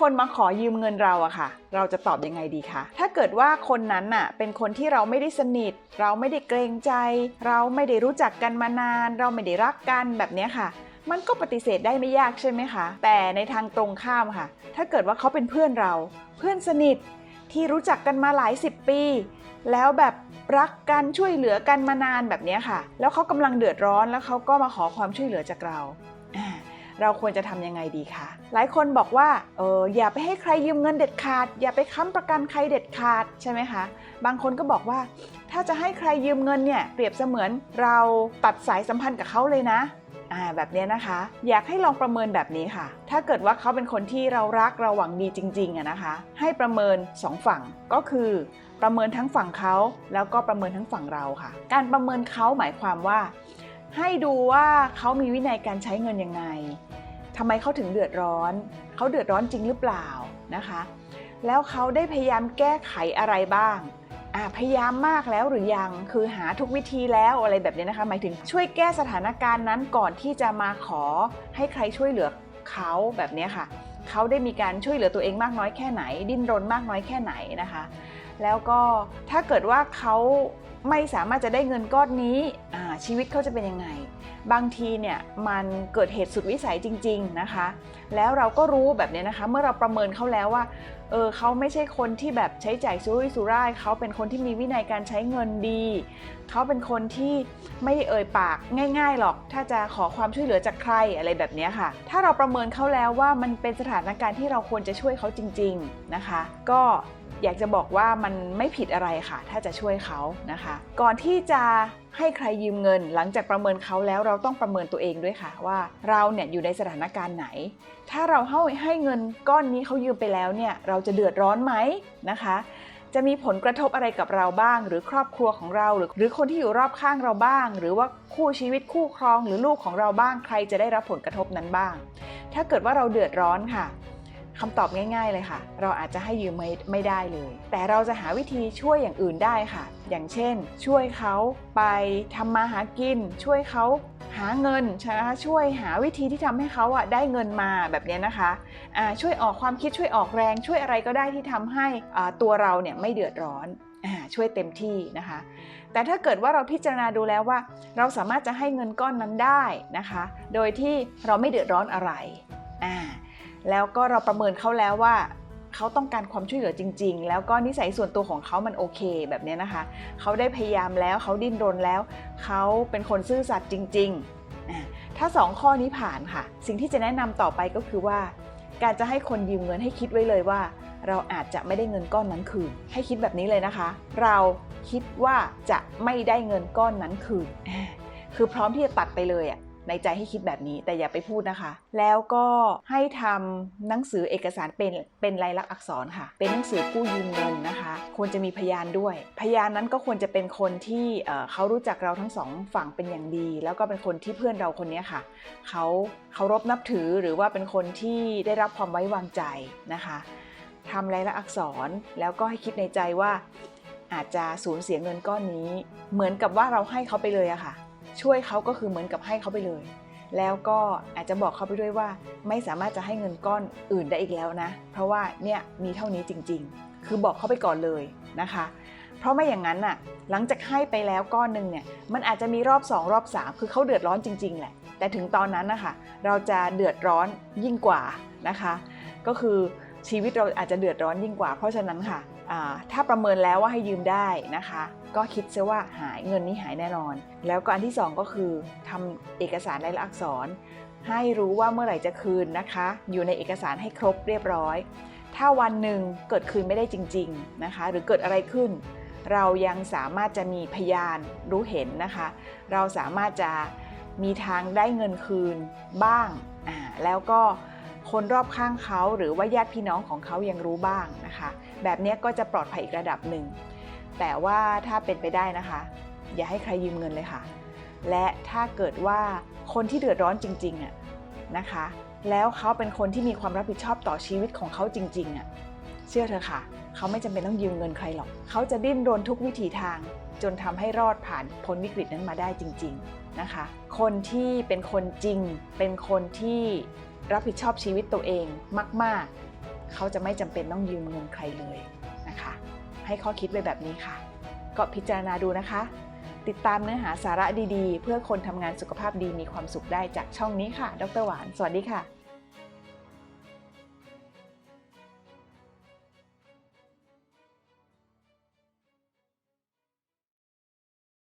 คนมาขอยืมเงินเราอะค่ะ เราจะตอบยังไงดีคะ ถ้าเกิดว่าคนนั้นน่ะเป็นคนที่เราไม่ได้สนิท เราไม่ได้เกรงใจ เราไม่ได้รู้จักกันมานาน เราไม่ได้รักกันแบบนี้ค่ะมันก็ปฏิเสธได้ไม่ยากใช่ไหมคะ แต่ในทางตรงข้ามค่ะ ถ้าเกิดว่าเขาเป็นเพื่อนเรา เพื่อนสนิทที่รู้จักกันมาหลายสิบปี แล้วแบบรักกันช่วยเหลือกันมานานแบบนี้ค่ะ แล้วเขากำลังเดือดร้อนแล้วเขาก็มาขอความช่วยเหลือจากเรา เราควรจะทำยังไงดีคะหลายคนบอกว่าเอออย่าไปให้ใครยืมเงินเด็ดขาด อย่าไปค้ำประกันใครเด็ดขาดใช่ไหมคะ บางคนก็บอกว่า ถ้าจะให้ใครยืมเงินเนี่ยเปรียบเสมือนเราตัดสายสัมพันธ์กับเขาเลยนะอ่าแบบนี้นะคะ อยากให้ลองประเมินแบบนี้ค่ะ ถ้าเกิดว่าเขาเป็นคนที่เรารักเราหวังดีจริงๆอะนะคะ ให้ประเมินสองฝั่งก็คือ ประเมินทั้งฝั่งเขาแล้วก็ประเมินทั้งฝั่งเราค่ะ การประเมินเขาหมายความว่า ให้ดูว่าเขามีวินัยการใช้เงินยังไงทำไมเขาถึงเดือดร้อน เขาเดือดร้อนจริงหรือเปล่านะคะ แล้วเขาได้พยายามแก้ไขอะไรบ้างพยายามมากแล้วหรือยัง คือหาทุกวิธีแล้วอะไรแบบนี้นะคะ หมายถึงช่วยแก้สถานการณ์นั้นก่อนที่จะมาขอให้ใครช่วยเหลือเขาแบบนี้ค่ะ เขาได้มีการช่วยเหลือตัวเองมากน้อยแค่ไหน ดิ้นรนมากน้อยแค่ไหนนะคะ แล้วก็ถ้าเกิดว่าเขาไม่สามารถจะได้เงินก้อนนี้ชีวิตเขาจะเป็นยังไง บางทีเนี่ยมันเกิดเหตุสุดวิสัยจริง ๆนะคะ แล้วเราก็รู้แบบเนี้ยนะคะ เมื่อเราประเมินเขาแล้วว่าเออเขาไม่ใช่คนที่แบบใช้จ่ายสุรุ่ยสุร่ายเขาเป็นคนที่มีวินัยการใช้เงินดีเขาเป็นคนที่ไม่ได้เอ่ยปากง่าย ๆหรอก ถ้าจะขอความช่วยเหลือจากใครอะไรแบบนี้ค่ะ ถ้าเราประเมินเขาแล้วว่ามันเป็นสถานการณ์ที่เราควรจะช่วยเขาจริง ๆนะคะ ก็ อยากจะบอกว่ามันไม่ผิดอะไรค่ะ ถ้าจะช่วยเขานะคะ ก่อนที่จะให้ใครยืมเงิน หลังจากประเมินเขาแล้วเราต้องประเมินตัวเองด้วยค่ะว่าเราเนี่ยอยู่ในสถานการณ์ไหน ถ้าเราให้ให้เงินก้อนนี้เขายืมไปแล้วเนี่ยเราจะเดือดร้อนไหมนะคะ จะมีผลกระทบอะไรกับเราบ้าง หรือครอบครัวของเราหรือหรือคนที่อยู่รอบข้างเราบ้าง หรือว่าคู่ชีวิตคู่ครองหรือลูกของเราบ้างใครจะได้รับผลกระทบนั้นบ้าง ถ้าเกิดว่าเราเดือดร้อนค่ะ คำตอบง่าย ๆ เลยค่ะ เราอาจจะให้ยืมไม่ไม่ได้เลย แต่เราจะหาวิธีช่วยอย่างอื่นได้ค่ะ อย่างเช่น ช่วยเขาไปทำมาหากิน ช่วยเขาหาเงินใช่ไหมคะช่วยหาวิธีที่ทำให้เขาอะได้เงินมาแบบนี้นะคะอ่าช่วยออกความคิดช่วยออกแรง ช่วยอะไรก็ได้ที่ทำให้ตัวเราเนี่ยไม่เดือดร้อนอช่วยเต็มที่นะคะ แต่ถ้าเกิดว่าเราพิจารณาดูแล้วว่า เราสามารถจะให้เงินก้อนนั้นได้นะคะ โดยที่เราไม่เดือดร้อนอะไร แล้วก็เราประเมินเขาแล้วว่าเขาต้องการความช่วยเหลือจริง ๆ แล้วก็นิสัยส่วนตัวของเขามันโอเคแบบนี้นะคะ เขาได้พยายามแล้วเขาดิ้นรนแล้ว เขาเป็นคนซื่อสัตย์จริงๆอ่าถ้า 2 ข้อนี้ผ่านค่ะ สิ่งที่จะแนะนำต่อไปก็คือว่า การจะให้คนยืมเงินให้คิดไว้เลยว่า เราอาจจะไม่ได้เงินก้อนนั้นคืน ให้คิดแบบนี้เลยนะคะ เราคิดว่าจะไม่ได้เงินก้อนนั้นคืน คือพร้อมที่จะตัดไปเลยอะ ในใจให้คิดแบบนี้แต่อย่าไปพูดนะคะ แล้วก็ให้ทำหนังสือเอกสารเป็นเป็นลายลักษณ์อักษรค่ะ เป็นหนังสือกู้ยืมเงินนะคะ ควรจะมีพยานด้วย พยานนั้นก็ควรจะเป็นคนที่เอ่อเขารู้จักเราทั้งสองฝั่งเป็นอย่างดี แล้วก็เป็นคนที่เพื่อนเราคนนี้ค่ะเขาเคารพนับถือหรือว่าเป็นคนที่ได้รับความไว้วางใจนะคะทำลายลักษณ์อักษรแล้วก็ให้คิดในใจว่าอาจจะสูญเสียเงินก้อนนี้ เหมือนกับว่าเราให้เขาไปเลยอะค่ะ ช่วยเขาก็คือเหมือนกับให้เขาไปเลย แล้วก็อาจจะบอกเขาไปด้วยว่า ไม่สามารถจะให้เงินก้อนอื่นได้อีกแล้วนะ เพราะว่าเนี่ยมีเท่านี้จริง ๆ คือบอกเขาไปก่อนเลยนะคะ เพราะไม่อย่างนั้นน่ะหลังจากให้ไปแล้วก้อนหนึ่งเนี่ยมันอาจจะมีรอบ 2 รอบ 3 คือเขาเดือดร้อนจริง ๆ แหละ แต่ถึงตอนนั้นนะคะเราจะเดือดร้อนยิ่งกว่านะคะ ก็คือชีวิตเราอาจจะเดือดร้อนยิ่งกว่า เพราะฉะนั้นค่ะ ถ้าประเมินแล้วว่าให้ยืมได้นะคะ ก็คิดซะว่าหายเงินนี้หายแน่นอน แล้วก็อันที่สองก็คือทำเอกสารลายลักษณ์อักษร ให้รู้ว่าเมื่อไหร่จะคืนนะคะ อยู่ในเอกสารให้ครบเรียบร้อย ถ้าวันหนึ่งเกิดคืนไม่ได้จริง ๆนะคะ หรือเกิดอะไรขึ้น เรายังสามารถจะมีพยานรู้เห็นนะคะ เราสามารถจะมีทางได้เงินคืนบ้างแล้วก็ คนรอบข้างเขา หรือว่าญาติพี่น้องของเขายังรู้บ้างนะคะ แบบนี้ก็จะปลอดภัยอีกระดับหนึ่ง แต่ว่าถ้าเป็นไปได้นะคะ อย่าให้ใครยืมเงินเลยค่ะ และถ้าเกิดว่าคนที่เดือดร้อนจริงๆอะนะคะ แล้วเขาเป็นคนที่มีความรับผิดชอบต่อชีวิตของเขาจริงๆอะเชื่อเถอค่ะ เขาไม่จำเป็นต้องยืมเงินใครหรอก เขาจะดิ้นรนทุกวิถีทาง จนทำให้รอดผ่านพ้นวิกฤตนั้นมาได้จริง ๆนะคะ คนที่เป็นคนจริง เป็นคนที่ รับผิดชอบชีวิตตัวเองมาก ๆ เขาจะไม่จำเป็นต้องยืมเงินใครเลยนะคะ ให้ข้อคิดไว้แบบนี้ค่ะ ก็พิจารณาดูนะคะ ติดตามเนื้อหาสาระดีๆ เพื่อคนทำงานสุขภาพดีมีความสุขได้จากช่องนี้ค่ะ ดรหวาน สวัสดีค่ะ